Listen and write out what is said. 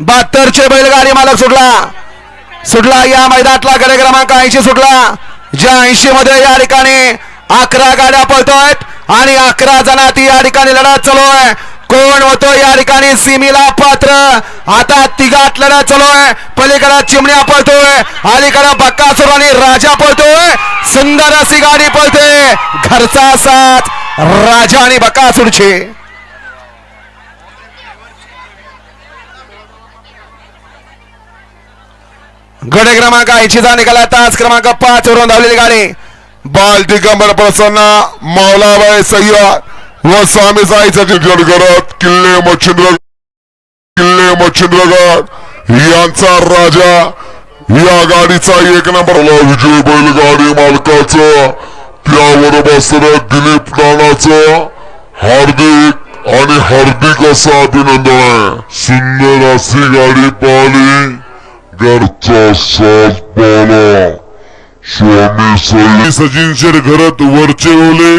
बहात्तरचे बैलगाडी मालक सुटला. सुटला या मैदानातला गडे क्रमांक ऐंशी सुटला. ज्या ऐंशी मध्ये या ठिकाणी अकरा गाड्या पळतोयत आणि अकरा जणात या ठिकाणी लढत चालू आहे. कोण होतो या ठिकाणी? सिमीला पात्र. आता तिघात लढत चालू आहे. पलीकडे चिमण्या पळतोय. अलीकडे बक्कासूर आणि राजा पळतोय. सुंदर अशी गाडी पळते. घरचा साथ राजा आणि बक्कासूरची. गडे क्रमांक ऐंशीचा निघाला तास क्रमांक पाच वरून धावलेली गाडी. बाल दिगंबर प्रसन्न मौलाबाई सय्यद व स्वामी साईचा चिकन करत किल्ले मच्छिंद्र किल्ले मच्छिंद्रगड. यांचा राजा या गाडीचा एक नंबरला विजय बैलगाडी मालकाचं त्यावर असणारं दिलीप नानाचं हार्दिक आणि हार्दिक असं अभिनंदन आहे. सुंदर अशी गाडी पाहिली. घरचा साथ पाला स्वामी सई घरात वरचे ओले.